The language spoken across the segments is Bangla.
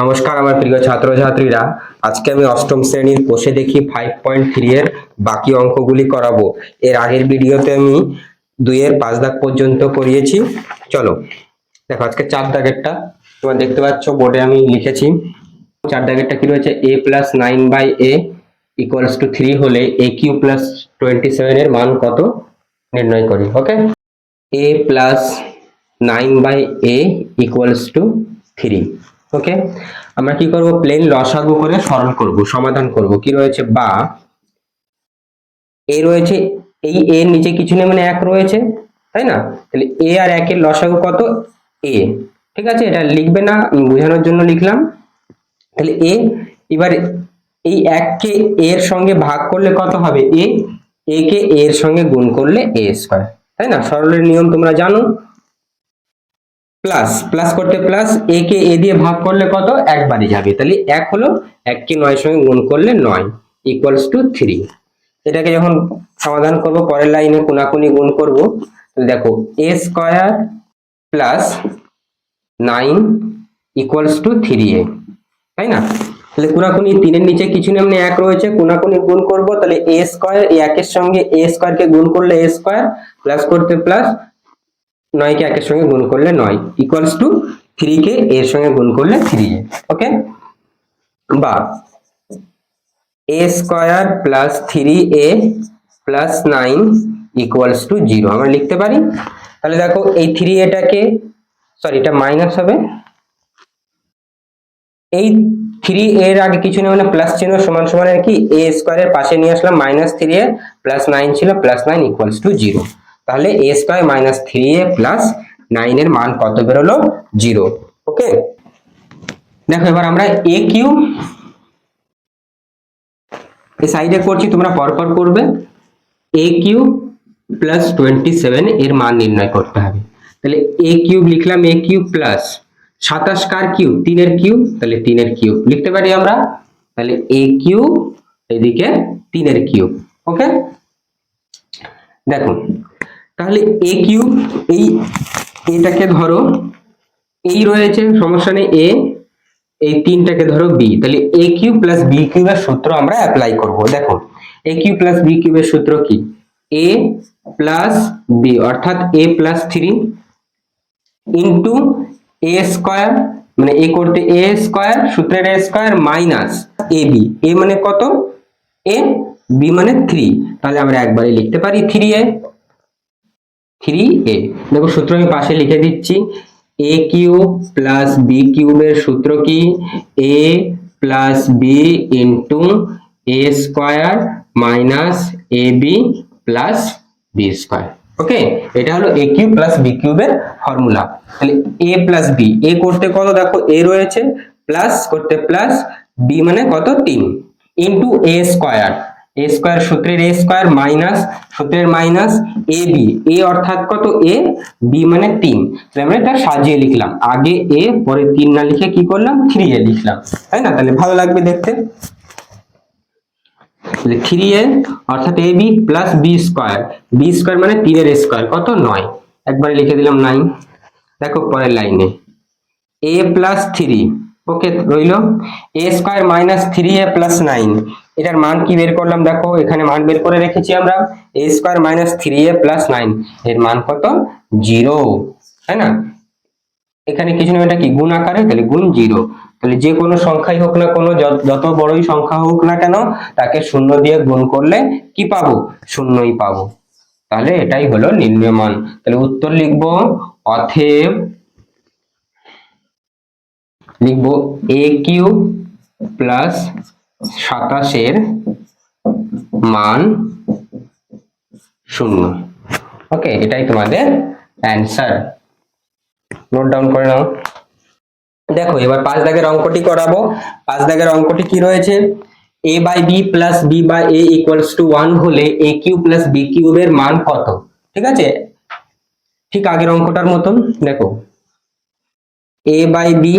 নমস্কার আমার প্রিয় ছাত্রছাত্রীরা। আজকে আমি অষ্টম শ্রেণির কোষে দেখি ফাইভ পয়েন্ট থ্রি এর বাকি অঙ্কগুলি করাবো। এর আগের ভিডিওতে আমি দুইয়ের পাঁচ দাগ পর্যন্ত করিয়েছি। চলো, দেখো আজকে চার দাগেরটা। তোমরা দেখতে পাচ্ছ, বোর্ডে আমি লিখেছি, চার দাগেরটা কি রয়েছে? A plus nine by a equals to three হলে a cube plus twenty seven এর মান কত? নির্ণয় করি okay a plus nine by a equals to three okay আমরা কি করব? প্লেন লসাগু করে সরল করব, সমাধান করব। কি রয়েছে? বা, এ রয়েছে, এই এর নিচে কিছু নেই মানে এক রয়েছে, তাই না? তাহলে এ আর একের লসাগু কত? এ। ঠিক আছে? এটা লিখবে না বোঝানোর জন্য লিখলাম। তাহলে এ, এবার এই এককে এর সঙ্গে ভাগ করলে কত হবে? এ এ কে এর সঙ্গে গুণ করলে এ স্কয়ার। তাই না? সরলের নিয়ম তোমরা জানো। প্লাস প্লাস করতে প্লাস এ কে এ দিয়ে ভাগ করলে কত? একবারই যাবে। তাহলে এক হলো এককে নয় সঙ্গে গুণ করলে নয় ইকুয়ালস টু থ্রি এটাকে যখন সমাধান করব, পরের লাইনে কোনাকুনি গুণ করব দেখো a square plus nine equals to three a তাই না? তাহলে কোনাকুনি তিনের নিচে কিছু নেমনি এক রয়েছে, কোনাকুনি গুণ করব, তাহলে এ স্কয়ার একের সঙ্গে এ স্কয়ার কে গুণ করলে এ স্কয়ার প্লাস করতে প্লাস নয় কে একের সঙ্গে গুণ করলে নয় ইকুয়ালস টু থ্রি কে এর সঙ্গে গুণ করলে থ্রি এ ওকে বা a square plus three a plus nine equals to zero আমরা লিখতে পারি? তাহলে দেখো এই থ্রি এটাকে সরি এটা মাইনাস হবে। এই থ্রি এর আগে কিছু নেই মানে প্লাস চিহ্ন সমান সমান আর কি এ স্কোয়ারের পাশে নিয়ে আসলাম minus three a plus nine ছিল plus nine equals to zero তাহলে a square minus three a plus nine এর মান কত বেরোলো? জিরো ওকে দেখো, এবার আমরা এ কিউ এই সাইডে করছি, তোমরা পরপর করবে। A cube plus twenty seven এর মান নির্ণয় করতে হবে। তাহলে এ কিউব লিখলাম এ কিউব প্লাস সাতাশ কার কিউব তিনের কিউব তাহলে তিনের কিউব। লিখতে পারি আমরা? তাহলে এ কিউব এদিকে তিনের কিউব। ওকে দেখো তাহলে এ কিউব, এই এটাকে ধরো, এই রয়েছে, সমস্যা নেই এ এই তিনটাকে ধরো বি তাহলে এ কিউ প্লাস বি কিউবের সূত্র আমরা অ্যাপ্লাই করব। দেখো এ কিউ প্লাস বি কিউবের সূত্র কি? এ প্লাস বি অর্থাৎ a plus three into a square মানে এ করতে এ স্কোয়ার সূত্রের a square minus a b a মানে কত? এ বি মানে থ্রি তাহলে আমরা একবারে লিখতে পারি থ্রি এ থ্রি এ দেখো সূত্র আমি পাশে লিখে দিচ্ছি। এ কিউব প্লাস বি কিউবের সূত্র কি? A plus b into a square minus a b plus b square okay এটা হলো এ কিউব প্লাস বি কিউবের ফর্মুলা তাহলে এ প্লাস বি এ করতে কত? দেখো এ রয়েছে প্লাস করতে প্লাস বি মানে কত? তিন। Into a square a square সূত্রের এ স্কোয়ার মাইনাস সূত্রের মাইনাস এ বি এ অর্থাৎ কত? এ বি মানে তিন। আমরা এটা সাজিয়ে লিখলাম। আগে এ পরে তিন না লিখে কি করলাম? থ্রি এ লিখলাম। তাই না? তাহলে ভালো লাগবে দেখতে। থ্রি এ, অর্থাৎ a b plus b square b square মানে তিনের স্কোয়ার কত? নয়। একবারে লিখে দিলাম নাইন দেখো পরের লাইনে। এ প্লাস থ্রি ওকে, রইল। A square minus three a plus nine. এটার মান কি বের করলাম? দেখো, এখানে মান বের করে রেখেছি আমরা। A square minus three a plus nine. এর মান কত? জিরো। তাই না? এখানে কিছু না এটা কি? গুণ আকারে? তাহলে গুণ জিরো। তাহলে যে কোনো সংখ্যাই হোক না কোনো, যত- বড়ই সংখ্যা হোক না কেন, তাকে শূন্য দিয়ে গুণ করলে কি পাবো? শূন্যই পাবো। তাহলে এটাই হলো নির্ণয় মান তাহলে উত্তর লিখব, অথেব লিখব এ কিউ প্লাস সাতাশের মান শূন্য। ওকে এটাই তোমাদের অ্যান্সার নোট ডাউন করে নাও। দেখো, এবার পাঁচ দাগের অঙ্কটি করাবো। পাঁচ দাগের অঙ্কটি কি রয়েছে? A by b plus b by a equals to one হলে এ কিউ প্লাস বি কিউবের মান কত? ঠিক আছে? ঠিক আগের অঙ্কটার মতন। দেখো a by b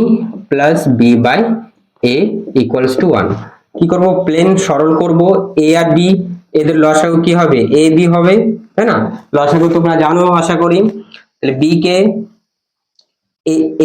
plus b by a equals to one কি করব? প্লেন সরল করব। এ আর বি এদের লসাগু কি হবে? এ বি হবে, তাই না? লসাগু তোমরা জানো, আশা করি। তাহলে বি কে,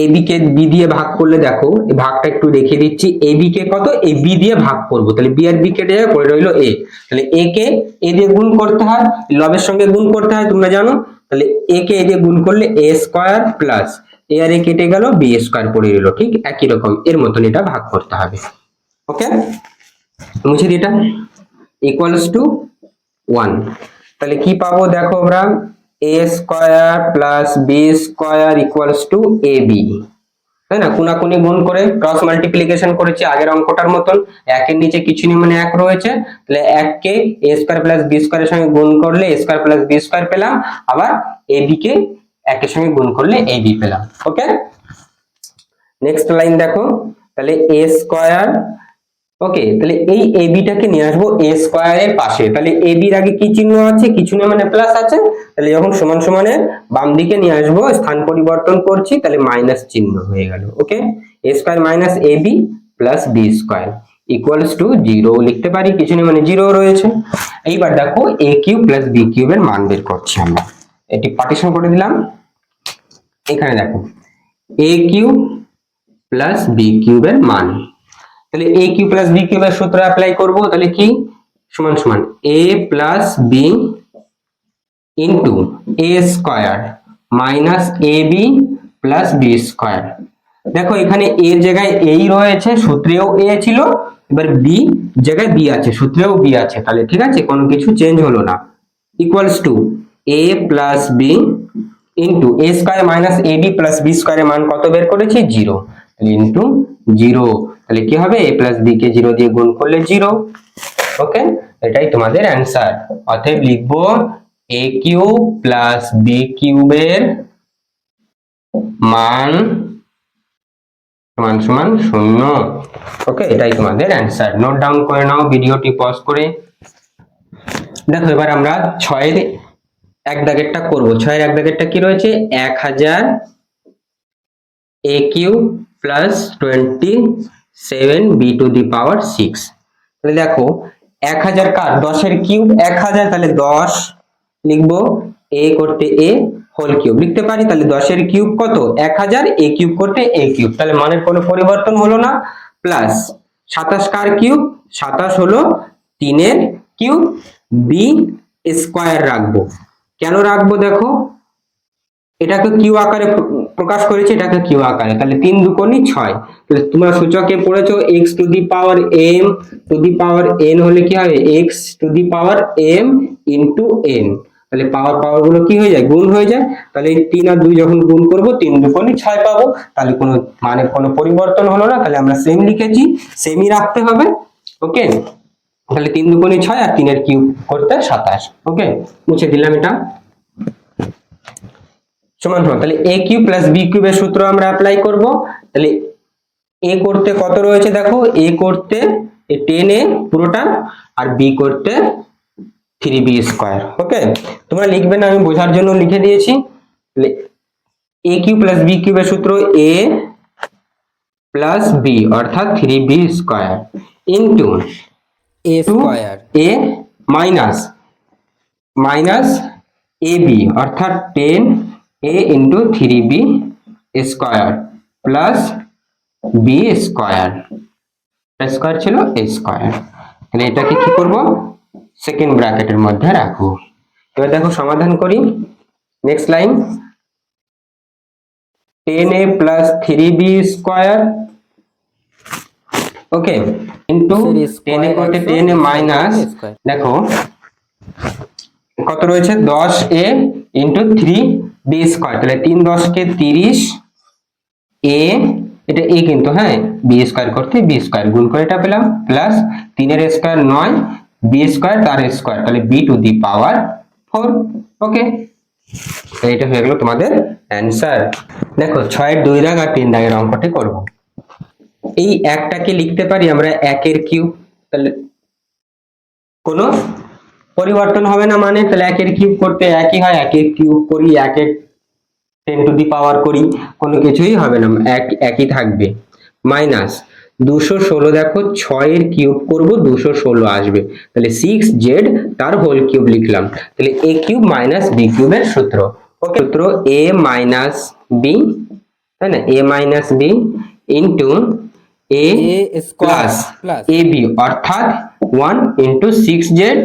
এ বি কে বি দিয়ে ভাগ করলে দেখো ভাগটা একটু দেখিয়ে দিচ্ছি। এ বি কে কত? এ বি দিয়ে ভাগ করব। তাহলে বি আর বি কেটে যাবে পড়ে রইল এ তাহলে এ কে এ দিয়ে গুণ করতে হয়, লবের সঙ্গে গুণ করতে হয়, তোমরা জানো। তাহলে এ কে এ দিয়ে গুণ করলে এ স্কোয়ার প্লাস এ এ কেটে গেল বি স্কোয়ার পড়ে রইল, ঠিক একই রকম। এর মতন এটা ভাগ করতে হবে। ওকে মুছে এটা ইকুয়ালস টু ওয়ান তাহলে কি পাবো? দেখো আমরা a square plus b square equals to a b তাই না? কোনাকুনি গুণ করে ক্রস মাল্টিপ্লিকেশন করেছি আগের অঙ্কটার মতন। একের নিচে কিছু নেই মানে এক রয়েছে। তাহলে এককে এ স্কোয়ার প্লাস বি স্কোয়ারের সঙ্গে গুণ করলে a square plus b square পেলাম। আবার এ বি কে একের সঙ্গে গুণ করলে এ বি পেলাম ওকে নেক্সট লাইন দেখো, তাহলে এ স্কোয়ার ওকে তাহলে এই এ বিটাকে নিয়ে আসব এ স্কোয়ারের পাশে। তাহলে এ বির আগে কি চিহ্ন আছে? কিছু না মানে প্লাস আছে। তাহলে যখন সমান সমানে বাম দিকে নিয়ে আসব, স্থান পরিবর্তন করছি, তাহলে মাইনাস চিহ্ন হয়ে গেল okay a square minus a b plus b square equals to zero লিখতে পারি, কিছু নেই মানে জিরো রয়েছে। এইবার দেখো এ কিউব প্লাস বি কিউবের মান বের করছি আমরা। এটি পার্টিশন করে দিলাম। এখানে দেখো এ কিউব প্লাস বি কিউবের মান। তাহলে এ কিউ প্লাস বি কিউবের সূত্র অ্যাপ্লাই করব, তাহলে কি? সমান সমান a plus b into a square minus a b plus b square দেখো, এখানে এর জায়গায় এই রয়েছে, সূত্রেও এ ছিল, এবার বি জায়গায় বি আছে, সূত্রেও বি আছে। তাহলে ঠিক আছে, কোনো কিছু চেঞ্জ হলো না। Equals to A plus B into A square minus A B plus B স্কোয়ারের মান কত বের করেছি? জিরো ইন্টু জিরো তাহলে কি হবে? এ প্লাস বি কে জিরো দিয়ে গুণ করলে জিরো ওকে এটাই তোমাদের অ্যান্সার অতএব লিখব এ কিউব প্লাস বি কিউবের মান সমান সমান শূন্য। ওকে এটাই তোমাদের অ্যান্সার নোট ডাউন করে নাও ভিডিওটি পজ করে। দেখো, এবার আমরা ছয়ের এক দাগেরটা করব। ছয়ের এক দাগেরটা কি রয়েছে? এক হাজার A cube plus twenty seven B to the power six তাহলে দেখো, এক হাজার কার? দশের কিউব এক হাজার, তাহলে দশ লিখব এ করতে এ হোল কিউব। লিখতে পারি? তাহলে দশের কিউব কত? এক হাজার এ কিউব করতে এ কিউব। তাহলে মানের কোনো পরিবর্তন হলো না। প্লাস সাতাশ কার কিউব? সাতাশ হলো তিনের কিউব। বি স্কোয়ার রাখব। কেন রাখব দেখো? এটাকে কিউ আকারে প্র- প্রকাশ করেছে, এটাকে কিউ আকারে। তাহলে তিন দুকোনি ছয়। তাহলে তোমরা সূচকে পড়েছো X to the power M to the power N হলে কি হবে X to the power M into N তাহলে পাওয়ার পাওয়ারগুলো কি হয়ে যায়? গুণ হয়ে যায়। তাহলে তিন আর দুই যখন গুণ করব, তিন দুকোনি ছয় পাবো। তাহলে কোনো মানে কোনো পরিবর্তন হলো না। তাহলে আমরা সেম লিখেছি সেমই রাখতে হবে। ওকে তাহলে তিন দুকোনি ছয় আর তিনের কিউব করতে সাতাশ ওকে মুছে দিলাম এটা। সমান সমান, তাহলে এ কিউব প্লাস বি কিউবের সূত্র আমরা অ্যাপ্লাই করব। তাহলে এ করতে কত রয়েছে দেখো? এ করতে টেন এ পুরোটা আর বি করতে থ্রি বি স্কোয়ার ওকে তোমরা লিখবে না, আমি বোঝার জন্য লিখে দিয়েছি। তাহলে এ কিউ প্লাস বি কিউবের সূত্র এ প্লাস বি অর্থাৎ three B square into A to A minus minus A B অর্থাৎ ten A into three B square plus B square square ছিল এ স্কোয়ার তাহলে এটাকে কি করব? সেকেন্ড ব্র্যাকেটের মধ্যে রাখব। এবার দেখো সমাধান করি। Next line ten A plus three B square okay into ten A করতে টেন এ মাইনাস দেখো কত রয়েছে? দশ A into three B square তাহলে তিন দশকে তিরিশ এ এটা এ কিন্তু হ্যাঁ? বি স্কোয়ার করতে বি স্কোয়ার গুণ করে এটা পেলাম প্লাস তিনের স্কোয়ার নয় বি স্কোয়ার তার স্কোয়ার তাহলে B to the power four okay এটা হয়ে গেল তোমাদের অ্যান্সার দেখো ছয়ের দুই দাগ আর তিন দাগের অঙ্কটি করব। এই একটাকে লিখতে পারি, আমরা একের কিউ তাহলে কোনো পরিবর্তন হবে না মানে তাহলে একের কিউব করতে একই হয়, একের কিউব করি, একের টেন টু দি পাওয়ার করি, কোনো কিছুই হবে না, এক, একই থাকবে। মাইনাস দুশো ষোলো, দেখো ছয়ের কিউব করব, দুশো ষোলো আসবে। তাহলে সিক্স জেড তার হোল কিউব লিখলাম। তাহলে এ কিউব মাইনাস বি কিউবের সূত্র। ওকে সূত্র এ মাইনাস বি তাই না? A minus B into A A square plus plus A B অর্থাৎ one into six Z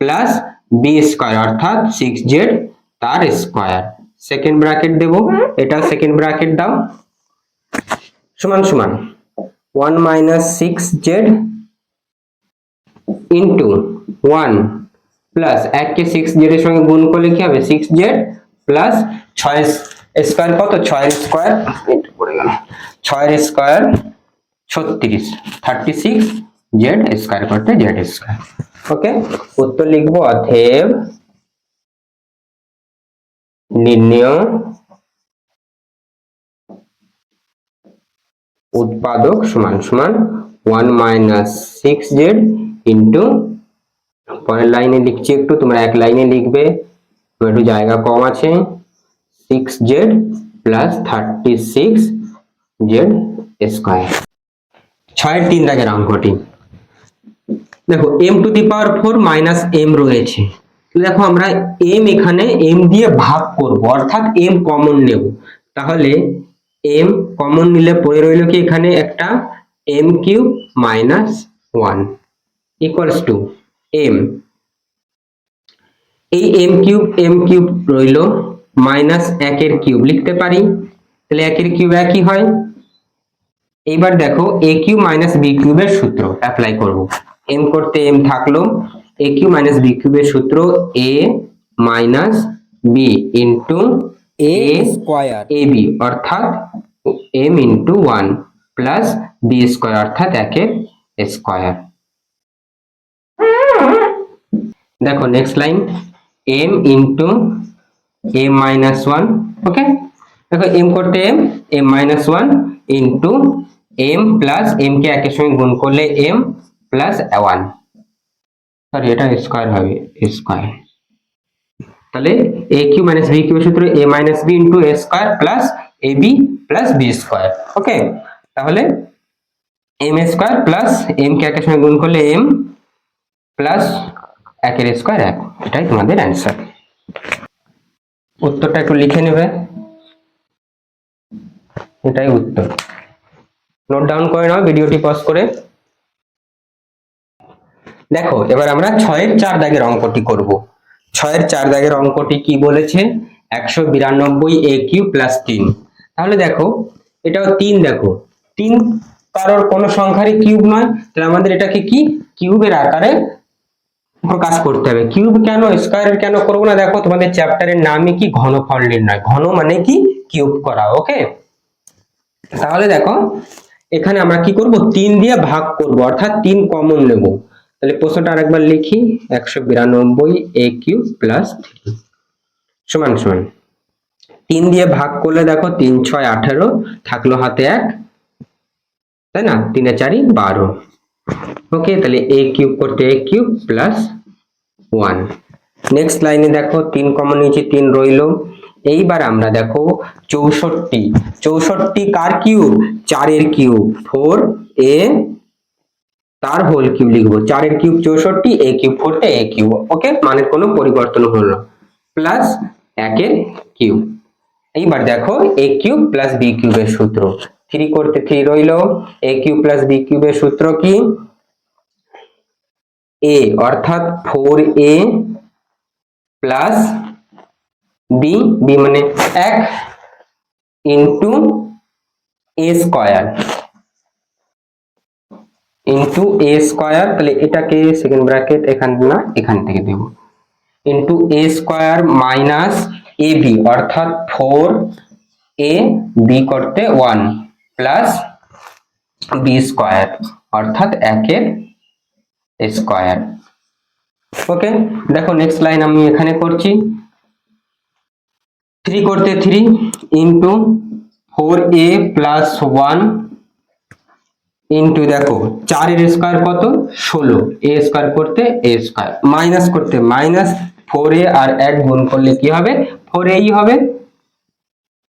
plus B square অর্থাৎ সিক্স জেড তার স্কোয়ার সেকেন্ড ব্র্যাকেট দেবো। এটা সেকেন্ড ব্র্যাকেট দাও। সমান সমান। One minus six Z into one plus এককে সিক্স জেড এর সঙ্গে গুণ করলে কি হবে? সিক্স জেড প্লাস ছয় স্কোয়ার কত? ছয়ের স্কোয়ার পড়ে গেল। ছয়ের স্কোয়ার ছত্রিশ থার্টি সিক্স জেড স্কোয়ার করতে জেড স্কোয়ার ওকে উত্তর লিখব অথেব নির্ণয় উৎপাদক সমান সমান one minus six Z into পরের লাইনে লিখছি একটু, তোমরা এক লাইনে লিখবে একটু জায়গা কম আছে। Six Z plus thirty six Z square ছয়ের তিন দাগের অঙ্কটি দেখো M to the power four minus M রয়েছে। দেখো, আমরা এম এখানে এম দিয়ে ভাগ করব, অর্থাৎ এম কমন নেব। তাহলে এম কমন নিলে পড়ে রইল কি এখানে? একটা M cube minus one equals to M এই এম কিউব এম কিউব রইল মাইনাস একের কিউব লিখতে পারি? তাহলে একের কিউব একই হয়। এইবার দেখো এ কিউ মাইনাস বি কিউবের সূত্র অ্যাপ্লাই করব। এম করতে এম থাকল এ কিউ মাইনাস বি কিউবের সূত্র A minus B into A square A B অর্থাৎ M into one plus B square অর্থাৎ একের স্কোয়ার দেখো next line M into A minus one okay দেখো এম করতে M M minus one into M plus M কে একের সঙ্গে গুণ করলে এম প্লাস ওয়ান সরি এটা স্কোয়ার হবে স্কোয়ার তাহলে A cube minus B cube সূত্র A minus B into A square plus A B plus B square okay তাহলে এম স্কোয়ার প্লাস এম কে একের সঙ্গে গুণ করলে এম প্লাস একের স্কোয়ার এক। এটাই তোমাদের অ্যান্সার উত্তরটা একটু লিখে নেবে। এটাই উত্তর। নোট ডাউন করে নাও, ভিডিওটি পজ করে। দেখো, এবার আমরা ছয়ের চার দাগের অঙ্কটি করব। ছয়ের চার দাগের অঙ্কটি কি বলেছে? একশো বিরানব্বই এ কিউ প্লাস তিন। তাহলে দেখো, এটাও তিন দেখো। তিন কারোর কোনো সংখ্যারই কিউব নয়, তাহলে আমাদের এটাকে কি? কিউবের আকারে প্রকাশ করতে হবে। কিউব কেন স্কোয়ারের কেন করব না? দেখো, তোমাদের চ্যাপ্টারের নামই কি? ঘনফল নির্ণয়। ঘন মানে কি? কিউব করা ওকে তাহলে দেখো এখানে আমরা কি করব? তিন দিয়ে ভাগ করব, অর্থাৎ তিন কমন নেব। তাহলে প্রশ্নটা আরেকবার লিখি, একশো বিরানব্বই এ কিউ প্লাস সমান সমান। তিন দিয়ে ভাগ করলে দেখো তিন, ছয়, আঠেরো, থাকল হাতে এক, তাই না? তিনে চারি, বারো। ওকে তাহলে এ কিউব করতে A cube plus one next line দেখো, তিন কমন নিচে তিন রইল। এইবার আমরা দেখো চৌষট্টি। চৌষট্টি কার কিউব? চারের কিউব। ফোর এ তার হোল কিউব লিখব। চারের কিউব চৌষট্টি, এ কিউব ফোরতে এ কিউব। ওকে? মানে কোনো পরিবর্তন হলো প্লাস একের কিউব। এইবার দেখো এ কিউব প্লাস বি কিউবের সূত্র। থ্রি করতে থ্রি রইল। এ কিউব প্লাস বি কিউবের সূত্র কি? এ। অর্থাৎ four A plus B B মানে এক into A square into A square তাহলে এটাকে সেকেন্ড ব্র্যাকেট এখান না, এখান থেকে দেব। Into A square minus A B অর্থাৎ ফোর এ বি করতে ওয়ান প্লাস বি স্কোয়ার অর্থাৎ একের স্কোয়ার ওকে দেখো নেক্সট লাইন আমি এখানে করছি। থ্রি করতে three into four A plus one into দেখো চারের স্কোয়ার কত? ষোলো। এ স্কোয়ার করতে এ স্কোয়ার মাইনাস করতে মাইনাস ফোর এ আর এক গুণ করলে কি হবে? ফোর এই হবে।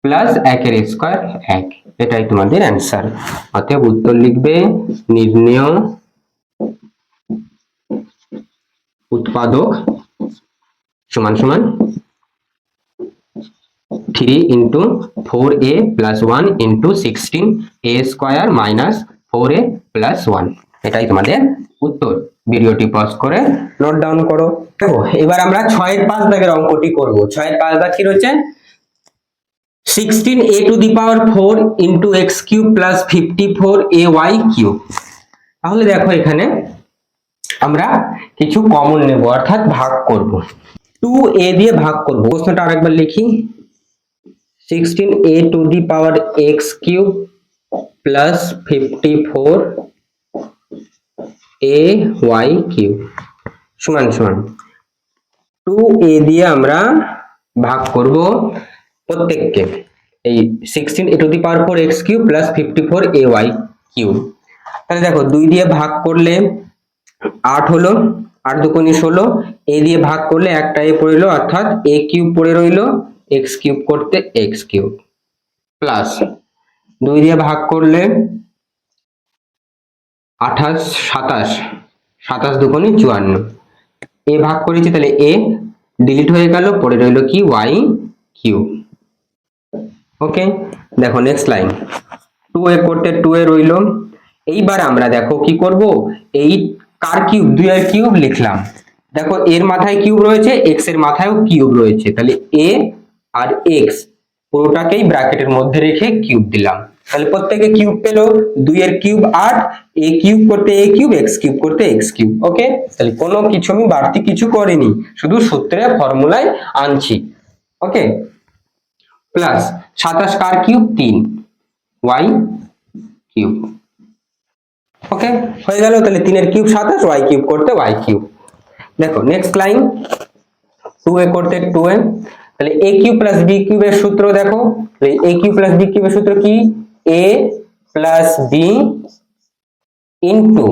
প্লাস একের স্কোয়ার এক। এটাই তোমাদের অ্যান্সার অতএব উত্তর লিখবে নির্ণয় উৎপাদক সমান সমান three into four A plus one into sixteen A square minus four A plus one এটাই তোমাদের উত্তর। ভিডিওটি পজ করে নোট ডাউন করো। এবার আমরা ছয়ের পাঁচ দাগের অঙ্কটি করব। ছয়ের পাঁচ দাগ কি রয়েছে sixteen A to the power four into X cube plus fifty four A Y cube তাহলে দেখো এখানে আমরা কিছু কমন নেব, অর্থাৎ ভাগ করব। টু এ দিয়ে ভাগ করব। প্রশ্নটা আরেকবার লিখি। Sixteen A to the power X cube plus fifty four A Y cube সমান সমান। টু এ দিয়ে আমরা ভাগ করব প্রত্যেককে। এই sixteen A to the power four X cube plus fifty four A Y cube তাহলে দেখো, দুই দিয়ে ভাগ করলে আট হলো, আট দুগুণি ষোলো। এ দিয়ে ভাগ করলে একটা এ পড়ল অর্থাৎ এ কিউব পড়ে রইল এক্স কিউব করতে এক্স কিউব প্লাস দুই দিয়ে ভাগ করলে আঠাশ, সাতাশ সাতাশ দুগুণি চুয়ান্ন। এ ভাগ করেছি তাহলে এ ডিলিট হয়ে গেল পড়ে রইল কি? ওয়াই কিউব ওকে দেখো নেক্সট লাইন টু এ করতে টু এ রইল। এইবার আমরা দেখো কি করব? এই কার কিউব দুই এর কিউব লিখলাম। দেখো এর মাথায় কিউব রয়েছে এক্সের মাথায়ও কিউব রয়েছে। তাহলে এ আর এক্স পুরোটাকেই ব্র্যাকেটের মধ্যে রেখে কিউব দিলাম। তাহলে প্রত্যেকে কিউব পেল দুই এর কিউব আট, এ কিউব করতে এ কিউব এক্স কিউব করতে এক্স কিউব ওকে তাহলে কোনো কিছু আমি বাড়তি কিছু করিনি, শুধু সূত্রে ফর্মুলায় আনছি ওকে প্লাস সাতাশ কার কিউব? তিন ওয়াই কিউব ওকে হয়ে গেল, তাহলে তিনের কিউব সাতাশ ওয়াই কিউব করতে ওয়াই কিউব। দেখো নেক্সট লাইন টু এ করতে টু এ তাহলে এ কিউব প্লাস বি কিউবের সূত্র দেখো। এ কিউব প্লাস বি কিউবের সূত্র কি? A plus B into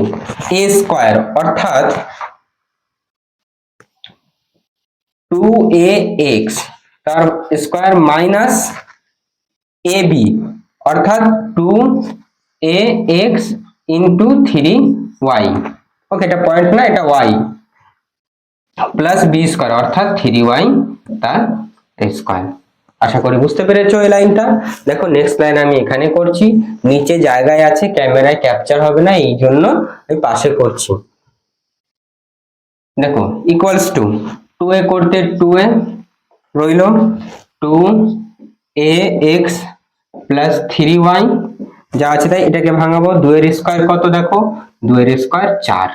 A square অর্থাৎ টু এ এক্স তার স্কোয়ার মাইনাস এ বি অর্থাৎ two A X into three Y okay এটা পয়েন্ট না, এটা ওয়াই প্লাস বি স্কোয়ার অর্থাৎ থ্রি ওয়াই তার স্কোয়ার আশা করি বুঝতে পেরেছ এই লাইনটা। দেখো নেক্সট লাইন আমি এখানে করছি। নিচে জায়গায় আছে, ক্যামেরায় ক্যাপচার হবে না, এই জন্য আমি পাশে করছি। দেখো ইকুয়ালস টু টু এ করতে টু এ রইল। Two A X plus three Y যা আছে তাই এটাকে ভাঙাবো। দুয়ের স্কোয়ার কত দেখো? দুয়ের স্কোয়ার চার।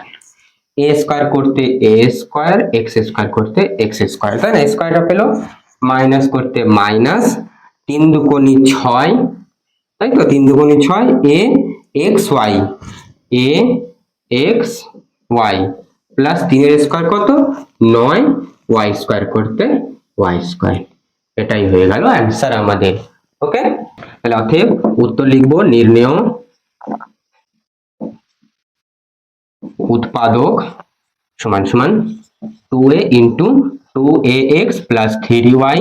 এ স্কোয়ার করতে এ স্কোয়ার এক্স স্কোয়ার করতে এক্স স্কোয়ার তাই না? স্কোয়ারটা পেল। মাইনাস করতে মাইনাস তিন দুকোনি ছয়, তাই তো? তিন দুকোনি ছয়, A, X, Y. A, X, Y. Plus তিনের স্কোয়ার কত? নয়, ওয়াই স্কোয়ার করতে ওয়াই স্কোয়ার। এটাই হয়ে গেল অ্যান্সার আমাদের। ওকে? তাহলে অতএব উত্তর লিখব নির্ণয় উৎপাদক সমান সমান two A into two A X plus three Y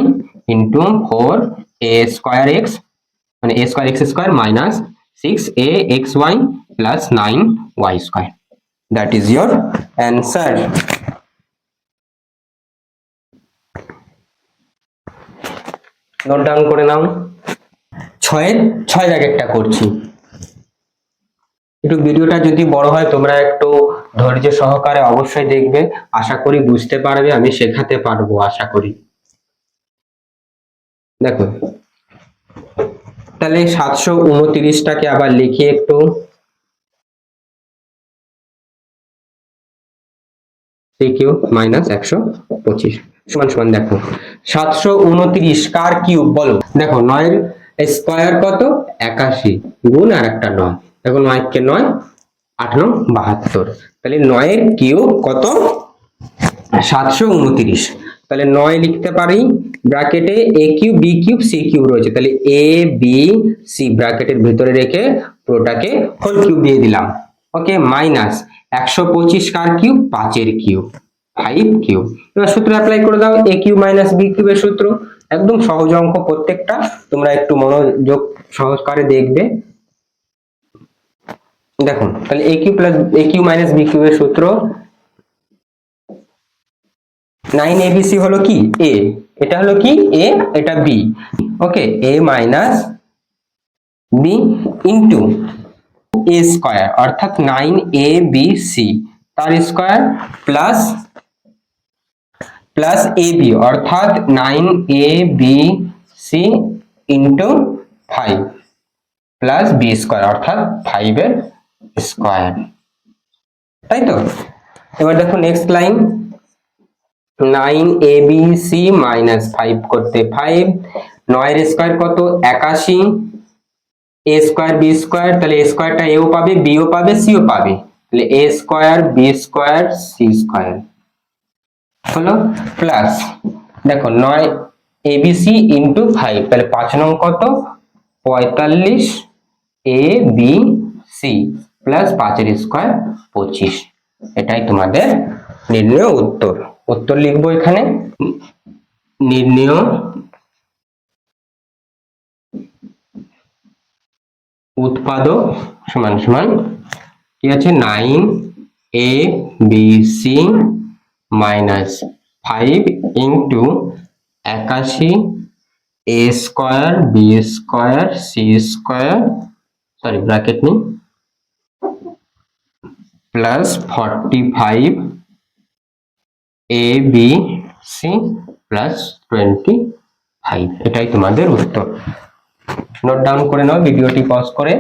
into four A square X মানে square X square minus six A X Y plus nine Y square that is your answer note down করে নাও। ছয়ের ছয় জায়গাটা করছি। একটু ভিডিওটা যদি বড় হয়, তোমরা একটু ধৈর্য সহকারে অবশ্যই দেখবে। আশা করি বুঝতে পারবে, আমি শেখাতে পারব, আশা করি। দেখো, তাহলে সাতশো উনত্রিশটাকে আবার লিখি একটু। কিউ মাইনাস একশো পঁচিশ। সমান সমান দেখো, সাতশো উনত্রিশ কার কিউব বলো? দেখো, নয়ের স্কোয়ার কত? একাশি। গুণ আর একটা নয়। দেখো, নয়কে নয় নং বাহাত্তর। তাহলে নয়ের কিউব কত? সাতশো উনত্রিশ। তাহলে নয় লিখতে পারি, ব্র্যাকেটে A cube B cube C cube রয়েছে। তাহলে এ, বি, সি, ব্র্যাকেটের ভিতরে রেখে পুরোটাকে হোল কিউব দিয়ে দিলাম। ওকে, মাইনাস একশো পঁচিশ কার কিউব? পাঁচের কিউব, ফাইভ কিউব। এবার সূত্র অ্যাপ্লাই করে দাও, এ কিউব মাইনাস বি কিউবের সূত্র। একদম সহজ অঙ্ক প্রত্যেকটা। তোমরা একটু মনোযোগ সহকারে দেখবে। দেখুন, তাহলে A cube plus A cube minus B কিউবের সূত্র নাইন এবিসি হলো কি? এ এটা হলো কি? এ এটা B okay A minus B into A square অর্থাৎ নাইন এ বি সি তার square plus plus A B অর্থাৎ nine A B C into five plus B square অর্থাৎ ফাইভের স্কোয়ার তাই তো? এবার দেখো next line nine A B C minus five করতে ফাইভ নয়ের স্কোয়ার কত? একাশি। এ স্কোয়ার বি স্কোয়ার তাহলে এ স্কোয়ারটা এও পাবে বিও পাবে সিও পাবে। তাহলে A square B square C square হলো প্লাস দেখো নয় এবিসি ইন্টু ফাইভ তাহলে পাঁচ নং কত? পঁয়তাল্লিশ এ বি সি প্লাস পাঁচের স্কোয়ার পঁচিশ। এটাই তোমাদের নির্ণয় উত্তর। উত্তর লিখব এখানে। নির্ণয় উৎপাদক সমান সমান কি আছে? Nine A B C minus five into একাশি A square B square C square sorry bracket নেই। Plus forty five A B C plus twenty five এটাই তোমাদের উত্তর। নোট ডাউন করে নাও, ভিডিওটি পজ করে।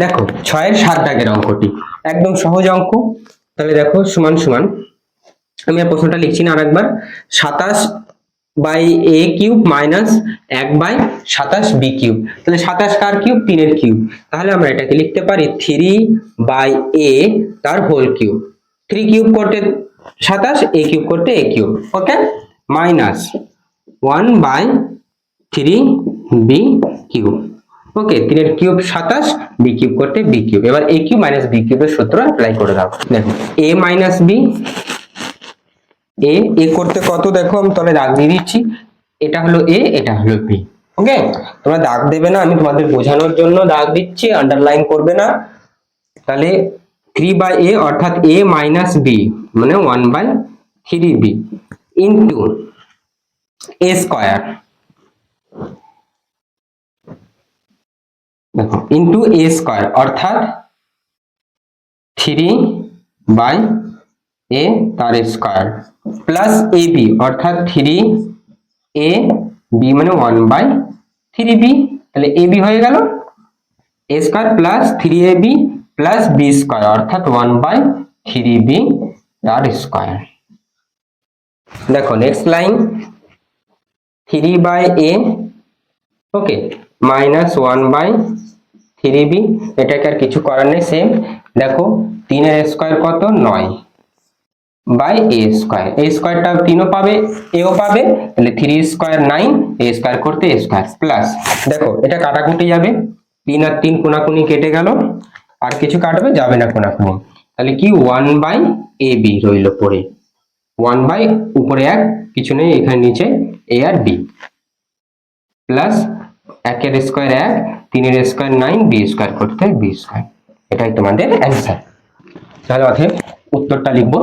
দেখো, ছয়ের সাত দাগের অঙ্কটি। একদম সহজ অঙ্ক। তাহলে দেখো, সমান সমান। আমি আর প্রশ্নটা লিখছি না আরেকবার। সাতাশ বাই এ কিউব মাইনাস এক বাই সাতাশ বি কিউব তাহলে সাতাশ কার কিউব তিনের কিউব তাহলে আমরা এটাকে লিখতে পারি থ্রি বাই এ তার হোল কিউব থ্রি কিউব করতে সাতাশ এ কিউব করতে A cube okay minus one by three B cube okay তিনের কিউব সাতাশ বি কিউব করতে বি কিউব এবার এ কিউব মাইনাস বি কিউবের সূত্র অ্যাপ্লাই করে দাও। দেখো এ মাইনাস বি এ এ করতে কত? দেখো, আমি তাহলে দাগ দিয়ে দিচ্ছি। এটা হলো এ এটা হলো বি ওকে তোমরা দাগ দেবে না, আমি তোমাদের বোঝানোর জন্য দাগ দিচ্ছি আন্ডারলাইন করবে না। তাহলে থ্রি বাই এ অর্থাৎ এ মাইনাস বি মানে one by three B into A square দেখো ইন্টু এ স্কোয়ার অর্থাৎ থ্রি বাই এ তার স্কোয়ার প্লাস এ বি অর্থাৎ থ্রি এ বি মানে ওয়ান বাই থ্রি বি তাহলে এ বি হয়ে গেল। A square plus three A B plus B square অর্থাৎ ওয়ান বাই থ্রি বি তার স্কোয়ার দেখো next line three by A okay minus one by three B এটাকে আর কিছু করার নেই সেম দেখো, তিনের স্কোয়ার কত? নয়। বাই এ স্কোয়ার এ স্কোয়ারটা তিনও পাবে, এও পাবে, তাহলে three square nine A square করতে এ স্কোয়ার প্লাস দেখো, এটা কাটাকুটি যাবে, তিন আর তিন কোনাকুনি কেটে গেল, আর কিছু কাটবে, যাবে না কোনাকুনি। তাহলে কি ওয়ান বাই এ বি রইল পরে। ওয়ান বাই উপরে এক, কিছু নেই, এখানে নিচে এ আর বি প্লাস একের স্কোয়ার এক, তিনের স্কোয়ার নাইন বি স্কোয়ার করতে বি স্কোয়ার এটাই তোমাদের অ্যান্সার তাহলে অথব উত্তরটা লিখব।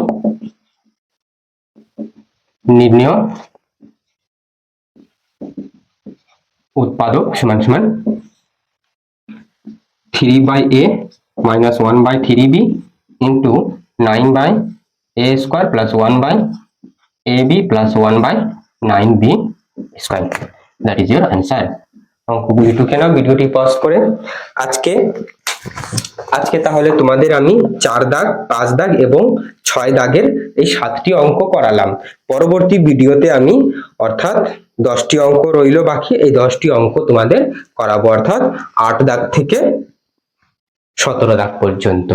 নির্ণয় উৎপাদক সমান সমান three by A minus one by three B into nine by A square plus one by A B plus one by nine B square that is your answer অঙ্কগুলি টুকে নাও, ভিডিওটি পজ করে। আজকে আজকে তাহলে তোমাদের আমি চার দাগ, পাঁচ দাগ এবং ছয় দাগের এই সাতটি অঙ্ক করালাম। পরবর্তী ভিডিওতে আমি অর্থাৎ দশটি অঙ্ক রইল বাকি, এই দশটি অঙ্ক তোমাদের করাবো, অর্থাৎ আট দাগ থেকে সতেরো দাগ পর্যন্ত।